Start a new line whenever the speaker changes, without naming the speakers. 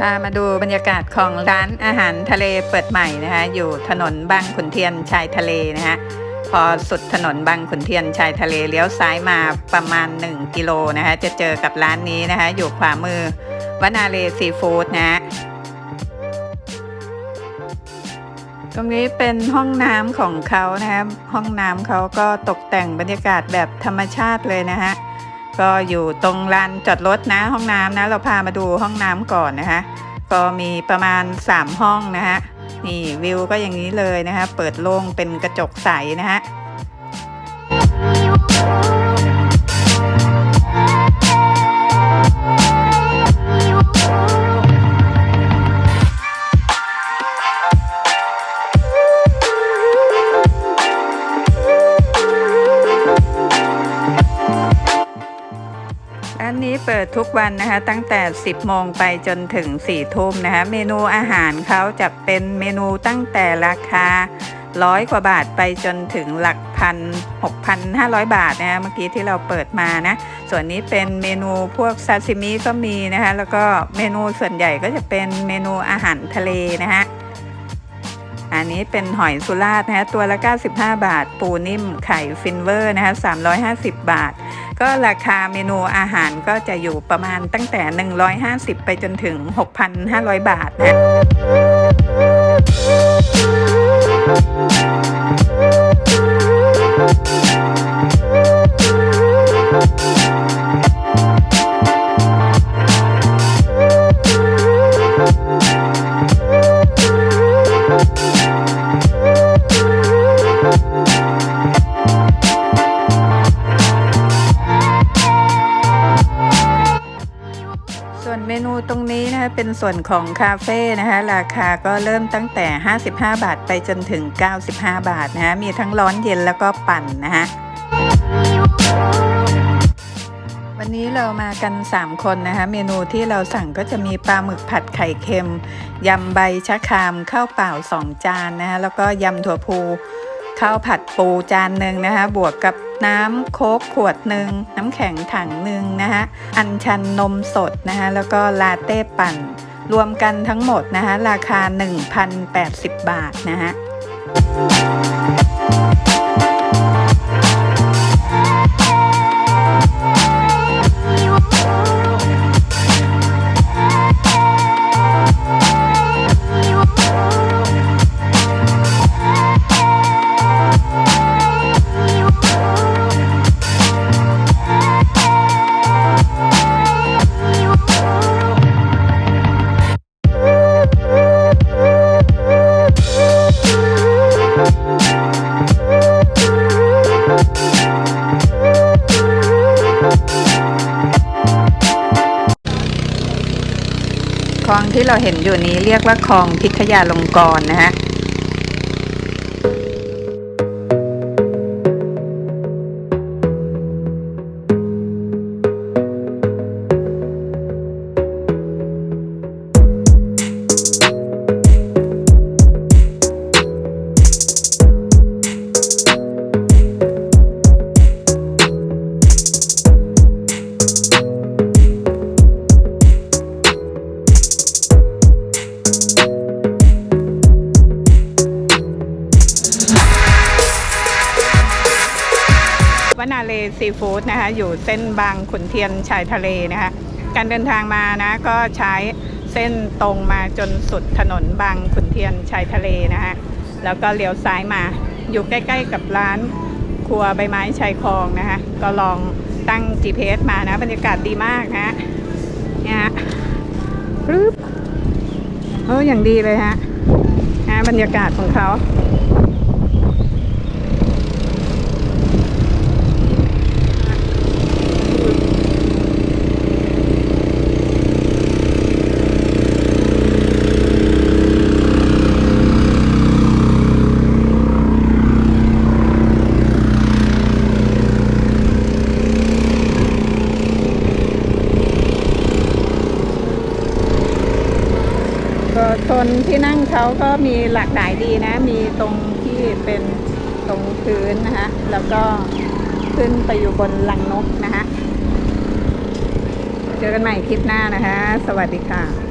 พามาดูบรรยากาศของร้านอาหารทะเลเปิดใหม่นะคะอยู่ถนนบางขุนเทียนชายทะเลนะคะพอสุดถนนบางขุนเทียนชายทะเลเลี้ยวซ้ายมาประมาณ 1 กิโลนะคะจะเจอกับร้านนี้นะคะอยู่ขวามือวนาเลซีฟู้ดนะฮะตรงนี้เป็นห้องน้ำของเขานะคะห้องน้ำเขาก็ตกแต่งบรรยากาศแบบธรรมชาติเลยนะฮะ ก็อยู่ตรงลานจอดรถนะห้องน้ำนะ เราพามาดูห้องน้ำก่อนนะคะ ก็มีประมาณ 3 ห้องนะฮะนี่วิวก็อย่างนี้เลยนะคะ เปิดโล่งเป็นกระจกใสนะฮะ ร้านนี้เปิดทุกวันนะคะ ตั้งแต่ 10 โมงไปจนถึง 4 ทุ่มนะคะ เมนูอาหารเขาจะเป็นเมนูตั้งแต่ราคาร้อยกว่าบาทไปจนถึงหลักพัน6,500บาทนะคะเมื่อกี้ที่เราเปิดมานะ ส่วนนี้เป็นเมนูพวกซาซิมิก็มีนะคะ แล้วก็เมนูส่วนใหญ่ก็จะเป็นเมนูอาหารทะเลนะคะอันนี้เป็นหอยสุราษฎร์นะคะตัวละ 95 บาท ปูนิ่มไข่ฟินเวอร์นะคะ350 บาท ก็ราคาเมนูอาหารก็จะอยู่ประมาณตั้งแต่ 150 ไปจนถึง 6,500 บาทนะ นี้นะคะเป็นส่วนของคาเฟ่นะคะราคาก็เริ่มตั้งแต่ 55 บาทไปจนถึง 95 บาทนะคะมีทั้งร้อนเย็นแล้วก็ปั่นนะคะวันนี้เรามากัน 3 คนนะคะ เมนูที่เราสั่งก็จะมีปลาหมึกผัดไข่เค็มยำใบชะครามข้าวเปล่า 2 จานนะคะแล้วก็ยำถั่วพู ข้าวผัดปูจานหนึ่งนะคะ บวกกับน้ำโค้กขวดหนึ่งน้ำแข็งถังหนึ่งนะคะอัญชันนมสดนะคะแล้วก็ลาเต้ปั่น รวมกันทั้งหมดนะคะราคา 1,080 บาทนะคะ ที่เราเห็นอยู่นี้เรียกว่าคลองพิทยาลงกรณ์นะฮะ เลซีฟู้ดนะคะ อยู่เส้นบางขุนเทียนชายทะเลนะคะ การเดินทางมานะก็ใช้เส้นตรงมาจนสุดถนนบางขุนเทียนชายทะเลนะคะแล้วก็เลี้ยวซ้ายมาอยู่ใกล้ๆกับร้านครัวใบไม้ชายคลองนะคะ ก็ลองตั้ง GPS มานะ บรรยากาศดีมากนะเนี่ยฮะปึ๊บโอ้อย่างดีเลยฮะนะบรรยากาศของเขา ก็ช นที่นั่งเขาก็มีหลากหลายดีนะ มีตรงที่เป็นตรงพื้นนะคะ แล้วก็ขึ้นไปอยู่บนลังนกนะคะ เจอกันใหม่คลิปหน้านะคะ สวัสดีค่ะ